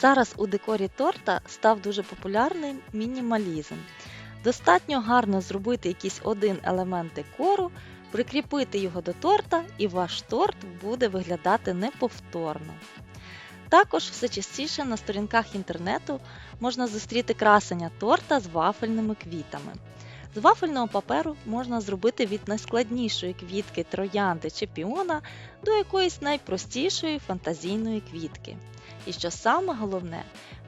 Зараз у декорі торта став дуже популярним мінімалізм. Достатньо гарно зробити якийсь один елемент декору, прикріпити його до торта, і ваш торт буде виглядати неповторно. Також все частіше на сторінках інтернету можна зустріти красення торта з вафельними квітами. З вафельного паперу можна зробити від найскладнішої квітки троянди чи піона до якоїсь найпростішої фантазійної квітки. І що саме головне,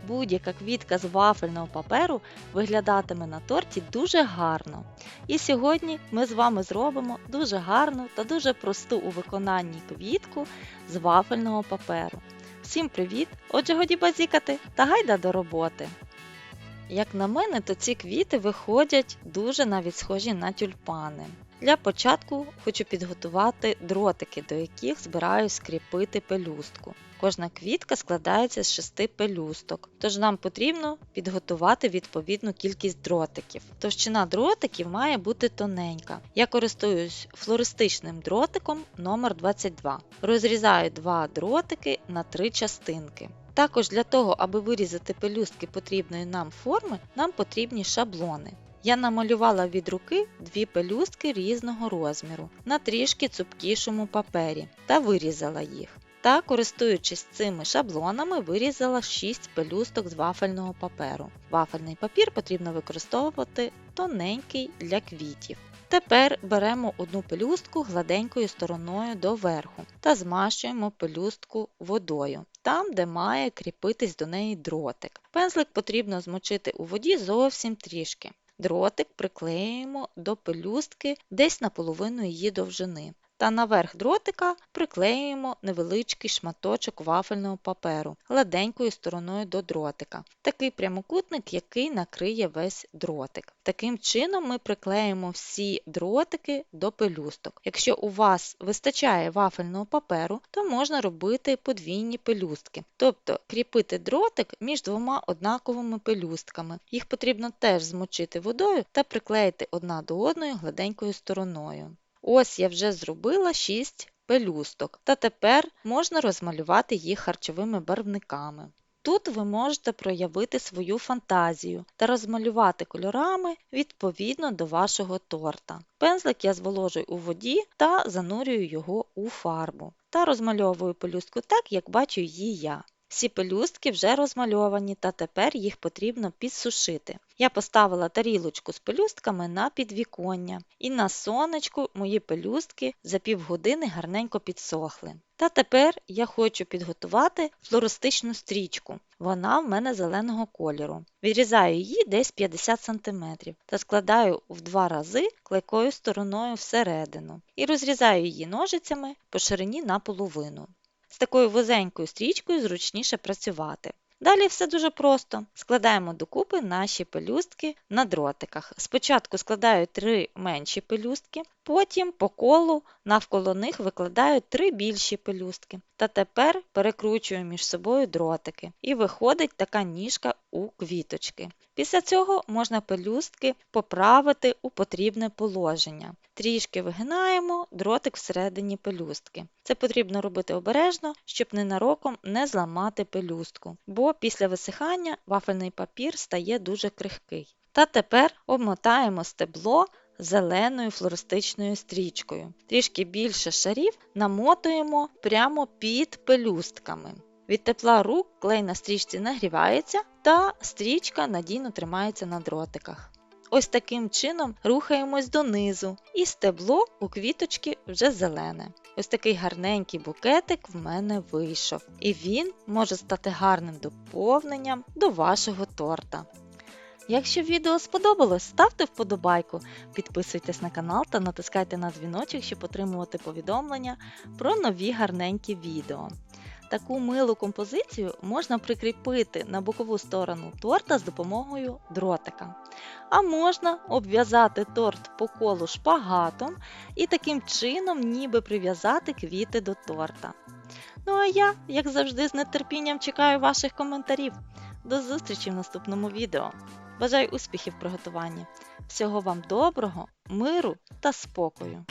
будь-яка квітка з вафельного паперу виглядатиме на торті дуже гарно. І сьогодні ми з вами зробимо дуже гарну та дуже просту у виконанні квітку з вафельного паперу. Всім привіт! Отже, годі базікати та гайда до роботи! Як на мене, то ці квіти виходять дуже навіть схожі на тюльпани. Для початку хочу підготувати дротики, до яких збираюсь скріпити пелюстку. Кожна квітка складається з шести пелюсток, тож нам потрібно підготувати відповідну кількість дротиків. Товщина дротиків має бути тоненька. Я користуюсь флористичним дротиком номер 22 Розрізаю два дротики на три частинки. Також для того, аби вирізати пелюстки потрібної нам форми, нам потрібні шаблони. Я намалювала від руки дві пелюстки різного розміру на трішки цупкішому папері та вирізала їх. Та, користуючись цими шаблонами, вирізала 6 пелюсток з вафельного паперу. Вафельний папір потрібно використовувати тоненький для квітів. Тепер беремо одну пелюстку гладенькою стороною доверху та змащуємо пелюстку водою, там, де має кріпитись до неї дротик. Пензлик потрібно змочити у воді зовсім трішки. Дротик приклеюємо до пелюстки десь на половину її довжини. Та наверх дротика приклеюємо невеличкий шматочок вафельного паперу гладенькою стороною до дротика. Такий прямокутник, який накриє весь дротик. Таким чином ми приклеїмо всі дротики до пелюсток. Якщо у вас вистачає вафельного паперу, то можна робити подвійні пелюстки, тобто кріпити дротик між двома однаковими пелюстками. Їх потрібно теж змочити водою та приклеїти одна до одної гладенькою стороною. Ось я вже зробила 6 пелюсток, та тепер можна розмалювати їх харчовими барвниками. Тут ви можете проявити свою фантазію та розмалювати кольорами відповідно до вашого торта. Пензлик я зволожую у воді та занурюю його у фарбу та розмальовую пелюстку так, як бачу її я. Всі пелюстки вже розмальовані, та тепер їх потрібно підсушити. Я поставила тарілочку з пелюстками на підвіконня, і на сонечку мої пелюстки за півгодини гарненько підсохли. Та тепер я хочу підготувати флористичну стрічку. Вона в мене зеленого кольору. Відрізаю її десь 50 см та складаю в два рази клейкою стороною всередину і розрізаю її ножицями по ширині на половину. Такою вузенькою стрічкою зручніше працювати. Далі все дуже просто. Складаємо докупи наші пелюстки на дротиках. Спочатку складаю три менші пелюстки, потім по колу навколо них викладаю три більші пелюстки. Та тепер перекручую між собою дротики. І виходить така ніжка у квіточки. Після цього можна пелюстки поправити у потрібне положення. Трішки вигинаємо дротик всередині пелюстки. Це потрібно робити обережно, щоб ненароком не зламати пелюстку, бо після висихання вафельний папір стає дуже крихкий. Та тепер обмотаємо стебло зеленою флористичною стрічкою. Трішки більше шарів намотуємо прямо під пелюстками. Від тепла рук клей на стрічці нагрівається та стрічка надійно тримається на дротиках. Ось таким чином рухаємось донизу, і стебло у квіточки вже зелене. Ось такий гарненький букетик в мене вийшов, і він може стати гарним доповненням до вашого торта. Якщо відео сподобалось, ставте вподобайку, підписуйтесь на канал та натискайте на дзвіночок, щоб отримувати повідомлення про нові гарненькі відео. Таку милу композицію можна прикріпити на бокову сторону торта з допомогою дротика. А можна обв'язати торт по колу шпагатом і таким чином ніби прив'язати квіти до торта. Ну а я, як завжди, з нетерпінням чекаю ваших коментарів. До зустрічі в наступному відео. Бажаю успіхів при готуванні. Всього вам доброго, миру та спокою!